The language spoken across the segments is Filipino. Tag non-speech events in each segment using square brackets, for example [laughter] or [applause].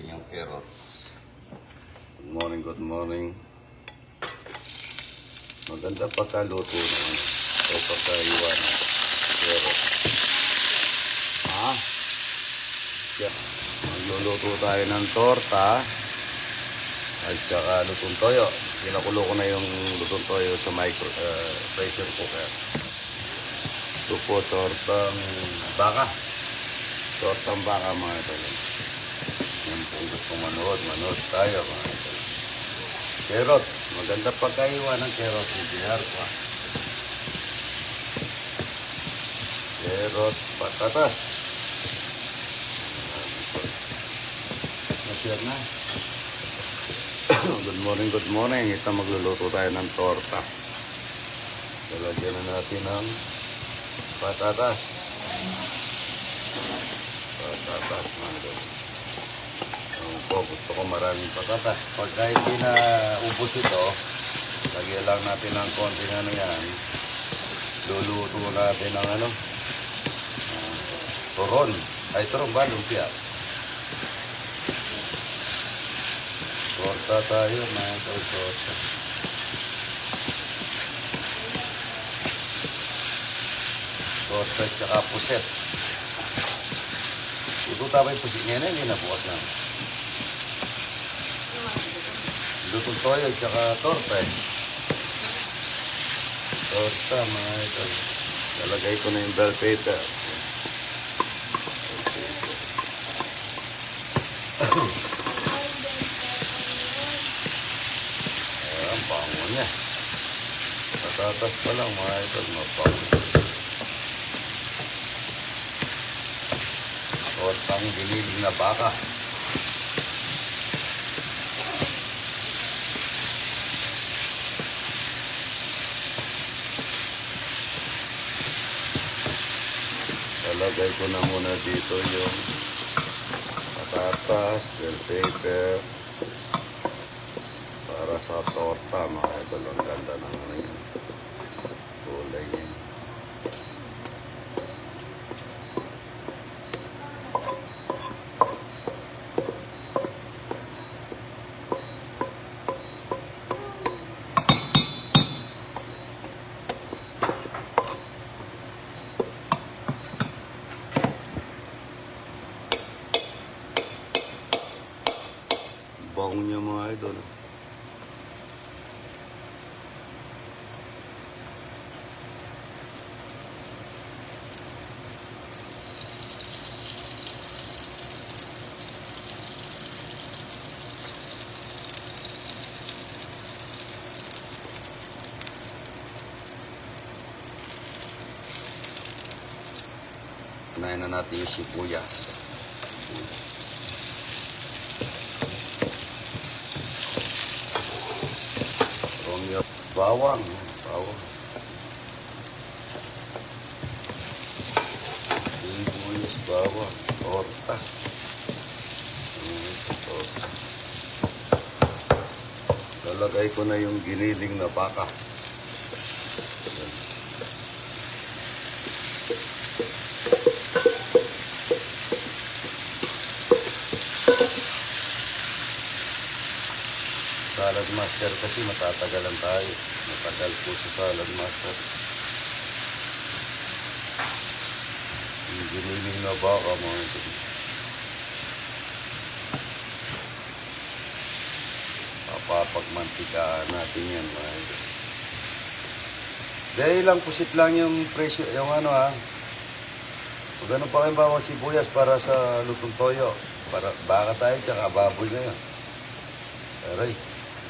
natin yung carrots. Good morning, good morning. Maganda pagkaluto na. O pagkaiwa na carrots. Ha? Yeah. Magluluto tayo ng torta at saka lutong toyo. Pinakulo ko na yung lutong toyo sa micro, uh, pressure cooker. Ito po, tortang baka. Tortang baka mga ito. Kung gusto manood, manood tayo mga ito. Carrot. Maganda pagkaiwa ng carrot. Ibihar pa. Carrot, patatas. Nasir na. [coughs] good morning, good morning. Ito magluluto tayo ng torta. Lalagyan na natin ng patatas. Patatas, mga idol. Po, gusto ko maraming patatas. Pagka hindi na ubos ito, lagyan lang natin ng konting ano yan. Luluto natin ng ano, ah, turon. Ay, turon ba? Lumpia. Torta tayo, mga torta. Torta at saka puset. Luto tama yung pusit ngayon, hindi na bukas na. Lutong toyo at saka torta. Torta, mga idol. Lalagay ko na yung bell pepper. Ayan, ang bango niya. Patatas pa lang, mga idol. Mabango. Tortang giniling na baka. Lalagay ko na muna dito yung patatas, bell pepper, para sa torta, mga idol. Ang ganda ng ano. Mga idol. Unahin na natin yung sibuyas. Romeo, bawang. Bawang. Sibuyas, bawang. Torta. Lalagay ko na yung giniling na baka. Yan. Master kasi matatagalan tayo. Matagal po sa salad master. Yung giniling na baka mga ito. Papapagmantika natin yan mga ito. Dahil lang pusit lang yung presyo, yung ano ha. Kung ganun pa kayo bawang sibuyas para sa lutong toyo. Para baka tayo tsaka baboy ngayon. Aray,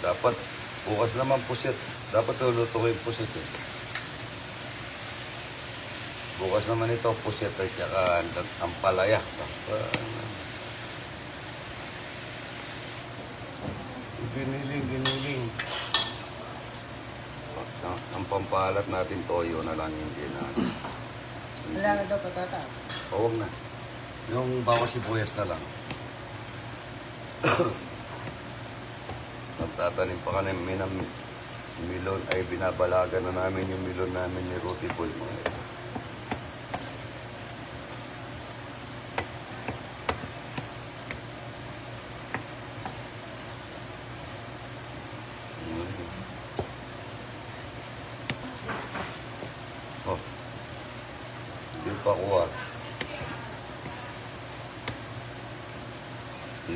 dapat bukas naman pusit. Dapat luluto ko yung pusit eh. Bukas naman ito pusit at saka ang, palaya. Ah, Giniling, giniling. Ang, ang pampalat natin toyo na lang yung ginaan. Wala na daw patata. O, Huwag na. Yung bawas sibuyas na lang tatanim pa kami ng milon ay binabalaga na namin yung milon namin ni Ruti Boy mga ito. pakuha.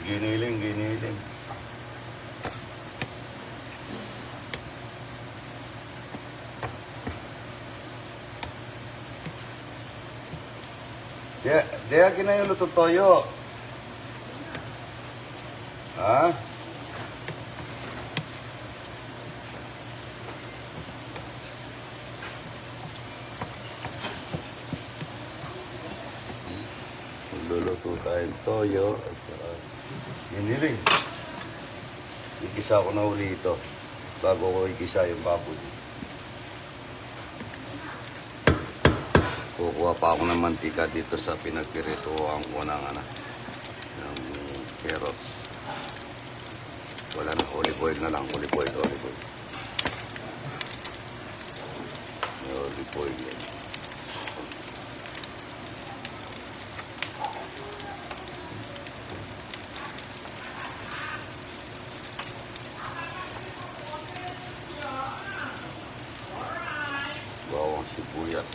Giniling, giniling. Dia, dia akin na yung luto toyo. Ha? Luluto tayong toyo at saka giniling. Igisa ko na uli ito bago ko igisa yung baboy. Kukuha pa ako ng mantika dito sa pinagpirituhan ko ng, ano, ng carrots. Wala na, olive oil na lang, olive oil, olive oil. Olive oil yan. Bawang sibuyas.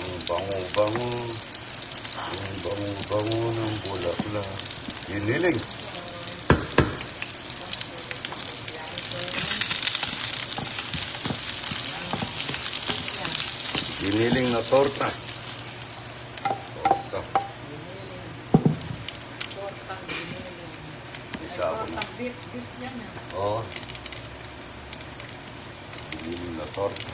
Ang bango-bango. Ang bango-bango ng bulaklak. Giniling. Giniling na torta. Torta. Isa ako beef, beef yan ah. Oo. Giniling na torta.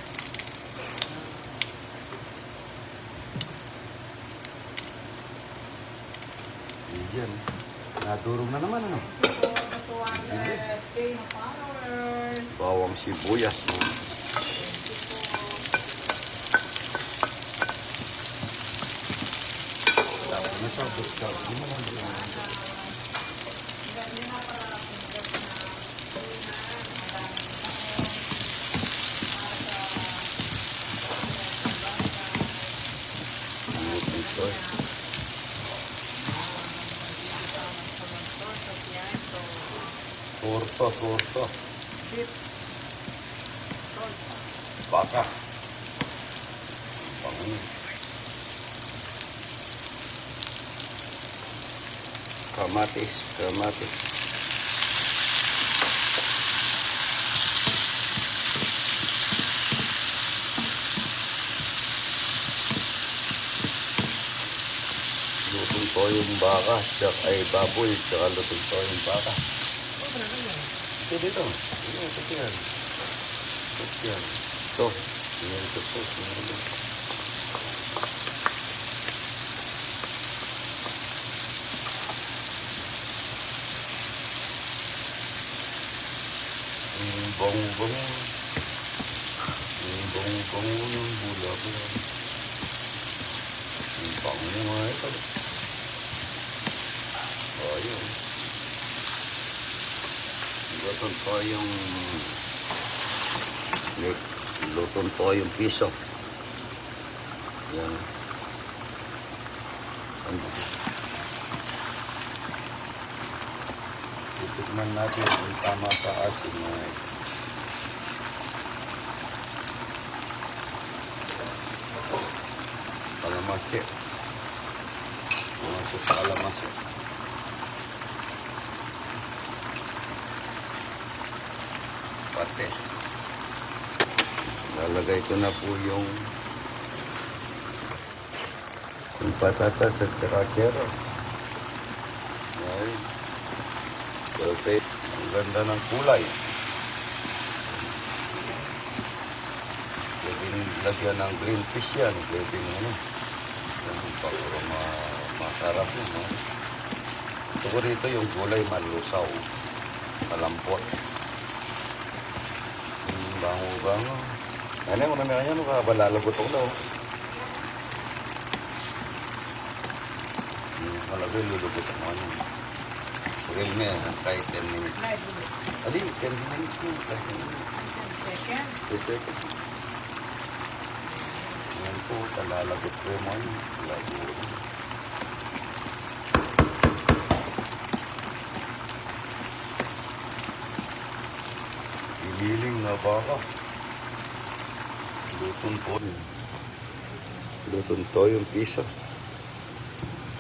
Yan. Nadurog na naman ano. Ito sa 200k na followers. Bawang sibuyas. No? Dapat na sa bukal. Ano naman yun? Ano dito eh? Torta, torta. Baka. Bango. Kamatis, kamatis. Lutong toyong baka, tsaka ay baboy, tsaka lutong toyong baka. Ito dito. Ito, ito yan. Ito yan. Ito. Ito, ito, ito. ito. Ang bango-bango. Ang bango-bango ng bulaklak. Ang bango nga ito. Ayun. Luton po yung luton po yung piso. Yan. Titignan natin kung tama sa asin na kalamansi. Kalamansi sa kalamansi. Pates. Lalagay ko na po yung yung patatas at carrot. Ay, perfect. Ang ganda ng kulay. Pwede lagyan ng green fish yan. Pwede ano. Yan, para ma masarap yun. Ito ko rito yung kulay malusaw. Malampot. Hmm, bango-bango. Ano yung unang yan, ano ka, balalagot ako daw. Hmm, malagay, lulugot ako ano. Suril niya, kahit 10 minutes. Live ulit. Ali, 10 minutes mo, kahit 10 minutes. 10 seconds. 10 seconds. Yan po, talalagot ko yung ano, lalagot. Giniling na baka. Lutong po. Lutong to yung pisa.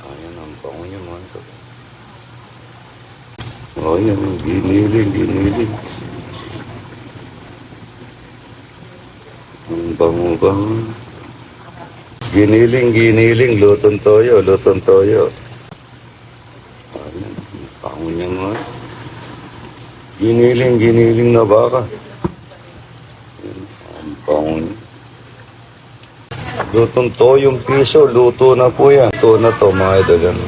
Ayan ang pango niya mga ito. Ayan, giniling, giniling. Ang bango-bango. Giniling, giniling, lutong toyo, lutong toyo. Ayan, ang pango niya mga. Giniling, giniling na baka. Ang pango niya. Lutong toyong piso, luto na po yan. Luto na to mga idol. Yan.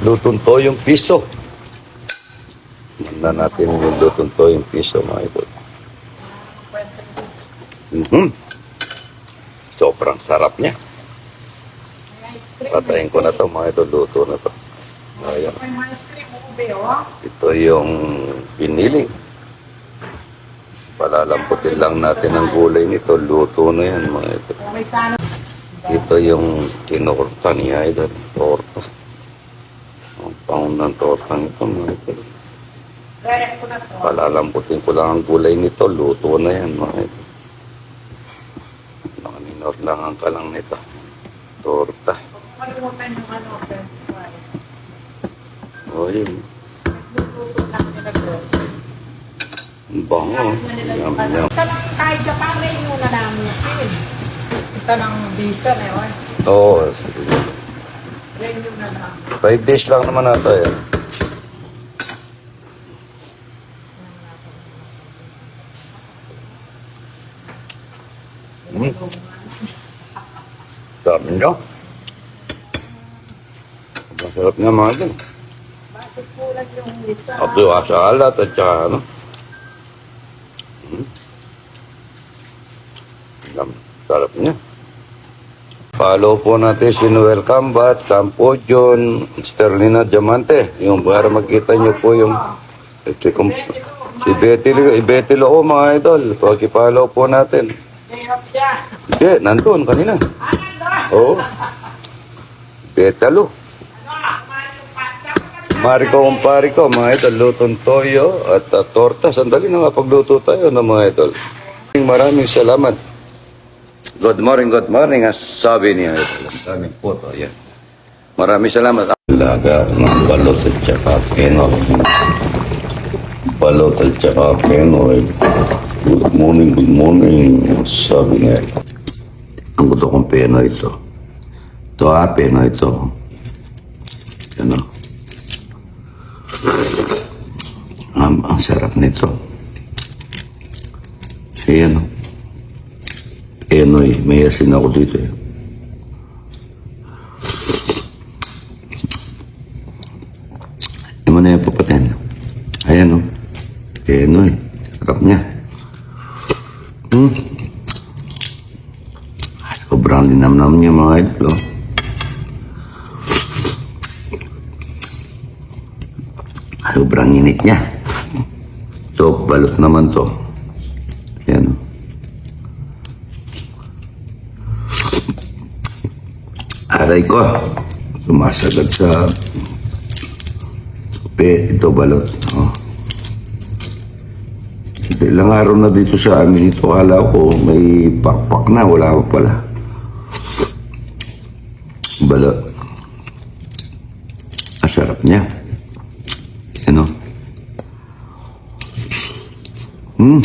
Lutong toyong piso. Manda natin yung lutong toyong piso mga idol. Mhm. Sobrang sarap niya. Patayin ko na to mga idol, luto na to. Ayan. Ito yung piniling. Palalamputin lang natin ang gulay nito. Luto na yan mga sana. Ito yung tinorta ni Idol. Torta. Ang pound ng torta nito mga idol. Kaya ko na to. Palalamputin ko lang ang gulay nito. Luto na yan mga idol. Nakaninor lang ang kalang nito. Torta. Kalimutan yung ano. O yun. Lang. Ang bango. Yum, yum. Ito lang kahit Japan rin yung na namin. Ito lang visa na yun. Oo. sige. Yung na namin. Five days lang naman ata yan. Mm. Dami nyo. Masarap nga mga din. Kulang yung visa? At saka ano. Mm. Dami. Sarap niya. Follow po natin si Noel Cambat, Campo John, Sterlina Diamante. Yung para makita nyo po yung ito, kung, si Betty, Lo- si Betty Loo mga idol. Pag-follow po natin. Hindi, nandun kanina. Ah. Oo. Betalo. Ano, kumain yung pasta. Mariko kong pari ko, mga idol, lutong toyo at uh, torta. Sandali na nga pagluto tayo ng mga idol. Maraming salamat. Good morning, good morning. As sabi niya, ang daming puto. Yan. Maraming salamat. Laga ng balot at saka penoy. Balot at saka penoy. Good morning, good morning. Sabi niya. Ang gusto kong penoy ito. Ito ah, penoy ito. Ano? Ang, ang sarap nito. Ayan. oh. Penoy. May asin ako dito. Eh. Yung mo na yung papatin. Ayan o. Penoy. Sarap niya. Hmm. Sobrang linamnam niya mga idol. Oh. Sobrang init niya. Balot naman to. Yan. Aray ko. Sumasagad sa pe, ito balot. Oh. Ilang araw na dito sa amin ito. Kala ko may pakpak na. Wala pa pala. Balot. Asarap niya. Ano? Hmm.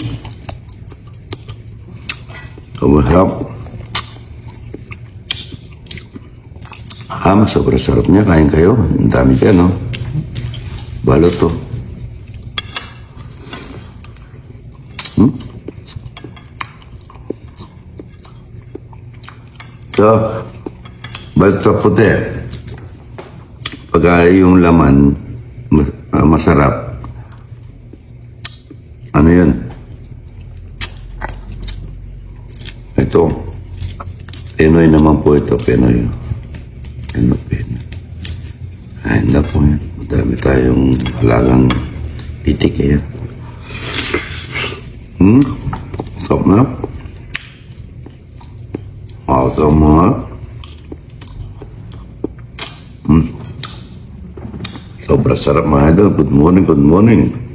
Masarap. Ah, sobrang sarap niya. Kain kayo. Ang dami dyan, no? Balot to. Hmm? So, balot to puti. Pagka yung laman, ah, masarap. Ano yun? Ito. Pinoy naman po ito, Pinoy. Ano, Pinoy. Ay, naku yan. Madami tayong alagang pitik eh. Hmm? Sarap na. Awesome mga. Hmm. Sobrang sarap mga idol. Good morning, good morning.